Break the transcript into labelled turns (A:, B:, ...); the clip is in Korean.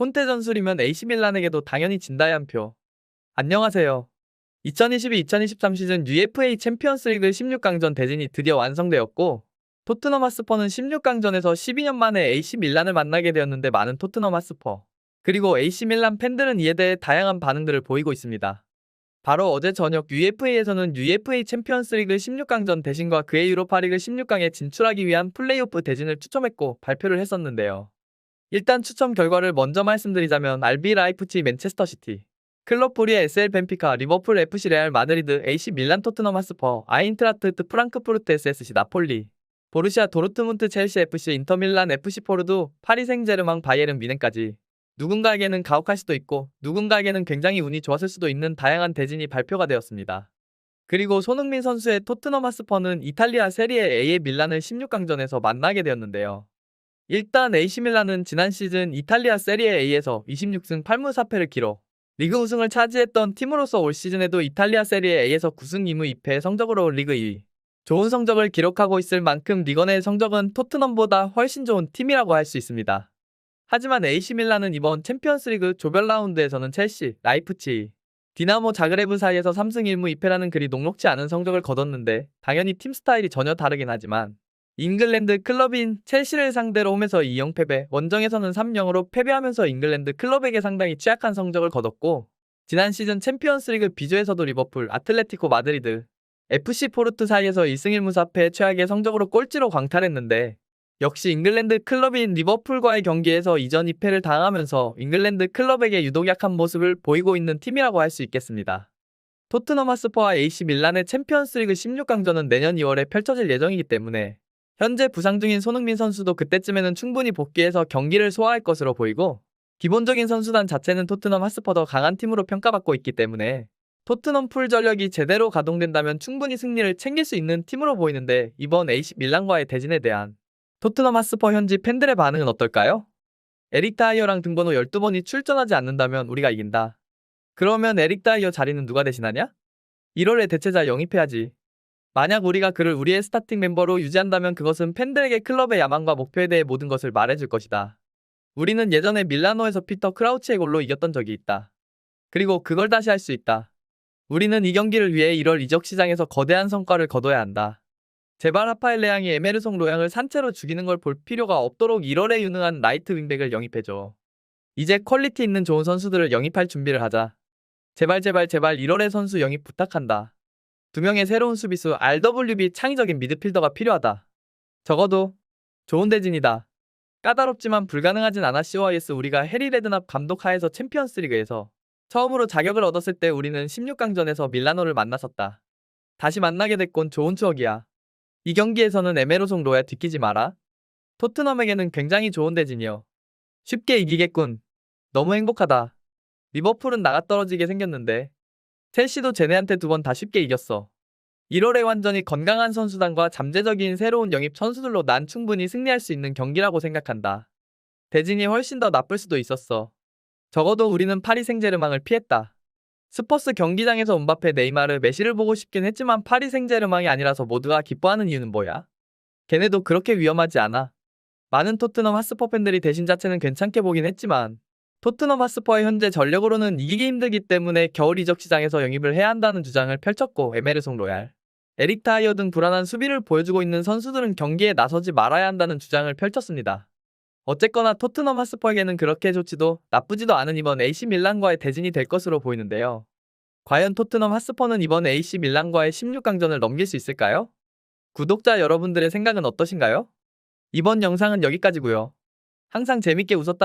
A: 콘테 전술이면 AC 밀란에게도 당연히 진다의 한 표. 안녕하세요. 2022-2023 시즌 UEFA 챔피언스리그 16강전 대진이 드디어 완성되었고 토트넘 하스퍼는 16강전에서 12년 만에 AC 밀란을 만나게 되었는데 많은 토트넘 하스퍼 그리고 AC 밀란 팬들은 이에 대해 다양한 반응들을 보이고 있습니다. 바로 어제 저녁 UFA에서는 UEFA 챔피언스리그 16강전 대진과 그의 유로파리그 16강에 진출하기 위한 플레이오프 대진을 추첨했고 발표를 했었는데요. 일단 추첨 결과를 먼저 말씀드리자면 RB 라이프치 맨체스터 시티 클럽 포리의 SL 벤피카, 리버풀 FC 레알 마드리드, AC 밀란 토트넘 하스퍼, 아인트라트트 프랑크푸르트 SSC 나폴리, 보르시아 도르트문트 첼시 FC 인터 밀란 FC 포르두, 파리 생제르맹 바이에른 미넨까지 누군가에게는 가혹할 수도 있고 누군가에게는 굉장히 운이 좋았을 수도 있는 다양한 대진이 발표가 되었습니다. 그리고 손흥민 선수의 토트넘 하스퍼는 이탈리아 세리에 A의 밀란을 16강전에서 만나게 되었는데요. 일단 밀란은 지난 시즌 이탈리아 세리에 A에서 26승 8무 4패를 기록 리그 우승을 차지했던 팀으로서 올 시즌에도 이탈리아 세리에 A에서 9승 2무 2패 성적으로 리그 2위. 좋은 성적을 기록하고 있을 만큼 내 성적은 토트넘보다 훨씬 좋은 팀이라고 할 수 있습니다. 하지만 밀란은 이번 챔피언스리그 조별 라운드에서는 첼시, 라이프치히, 디나모 자그레브 사이에서 3승 1무 2패라는 그리 녹록지 않은 성적을 거뒀는데 당연히 팀 스타일이 전혀 다르긴 하지만 잉글랜드 클럽인 첼시를 상대로 홈에서 2영 패배, 원정에서는 3영으로 패배하면서 잉글랜드 클럽에게 상당히 취약한 성적을 거뒀고 지난 시즌 챔피언스리그 비조에서도 리버풀, 아틀레티코 마드리드, FC 포르투 사이에서 1승 1무 4패 최악의 성적으로 꼴찌로 광탈했는데 역시 잉글랜드 클럽인 리버풀과의 경기에서 이전 2패를 당하면서 잉글랜드 클럽에게 유독 약한 모습을 보이고 있는 팀이라고 할 수 있겠습니다. 토트넘 하스퍼와 AC 밀란의 챔피언스리그 16강전은 내년 2월에 펼쳐질 예정이기 때문에 현재 부상 중인 손흥민 선수도 그때쯤에는 충분히 복귀해서 경기를 소화할 것으로 보이고 기본적인 선수단 자체는 토트넘 하스퍼 더 강한 팀으로 평가받고 있기 때문에 토트넘 풀 전력이 제대로 가동된다면 충분히 승리를 챙길 수 있는 팀으로 보이는데 이번 AC 밀란과의 대진에 대한 토트넘 하스퍼 현지 팬들의 반응은 어떨까요? 에릭 다이어랑 등번호 12번이 출전하지 않는다면 우리가 이긴다. 그러면 에릭 다이어 자리는 누가 대신하냐? 1월에 대체자 영입해야지. 만약 우리가 그를 우리의 스타팅 멤버로 유지한다면 그것은 팬들에게 클럽의 야망과 목표에 대해 모든 것을 말해줄 것이다. 우리는 예전에 밀라노에서 피터 크라우치의 골로 이겼던 적이 있다. 그리고 그걸 다시 할 수 있다. 우리는 이 경기를 위해 1월 이적 시장에서 거대한 성과를 거둬야 한다. 제발 하파엘 레앙이 에메르송 로양을 산채로 죽이는 걸 볼 필요가 없도록 1월에 유능한 라이트 윙백을 영입해줘. 이제 퀄리티 있는 좋은 선수들을 영입할 준비를 하자. 제발 제발 제발 1월에 선수 영입 부탁한다. 두 명의 새로운 수비수 RWB 창의적인 미드필더가 필요하다. 적어도 좋은 대진이다. 까다롭지만 불가능하진 않아 COIS 우리가 해리 레드납 감독 하에서 챔피언스 리그에서 처음으로 자격을 얻었을 때 우리는 16강전에서 밀라노를 만났었다. 다시 만나게 됐곤 좋은 추억이야. 이 경기에서는 에메로송 로에 뒤끼지 마라. 토트넘에게는 굉장히 좋은 대진이요. 쉽게 이기겠군. 너무 행복하다. 리버풀은 나가 떨어지게 생겼는데 첼시도 쟤네한테 두 번 다 쉽게 이겼어. 1월에 완전히 건강한 선수단과 잠재적인 새로운 영입 선수들로 난 충분히 승리할 수 있는 경기라고 생각한다. 대진이 훨씬 더 나쁠 수도 있었어. 적어도 우리는 파리 생제르맹을 피했다. 스퍼스 경기장에서 음바페 네이마르 메시를 보고 싶긴 했지만 파리 생제르맹이 아니라서 모두가 기뻐하는 이유는 뭐야? 걔네도 그렇게 위험하지 않아. 많은 토트넘 하스퍼 팬들이 대신 자체는 괜찮게 보긴 했지만 토트넘 하스퍼의 현재 전력으로는 이기기 힘들기 때문에 겨울 이적 시장에서 영입을 해야 한다는 주장을 펼쳤고 에메르송 로얄, 에릭 타이어 등 불안한 수비를 보여주고 있는 선수들은 경기에 나서지 말아야 한다는 주장을 펼쳤습니다. 어쨌거나 토트넘 하스퍼에게는 그렇게 좋지도 나쁘지도 않은 이번 AC 밀란과의 대진이 될 것으로 보이는데요. 과연 토트넘 하스퍼는 이번 AC 밀란과의 16강전을 넘길 수 있을까요? 구독자 여러분들의 생각은 어떠신가요? 이번 영상은 여기까지고요. 항상 재밌게 웃었다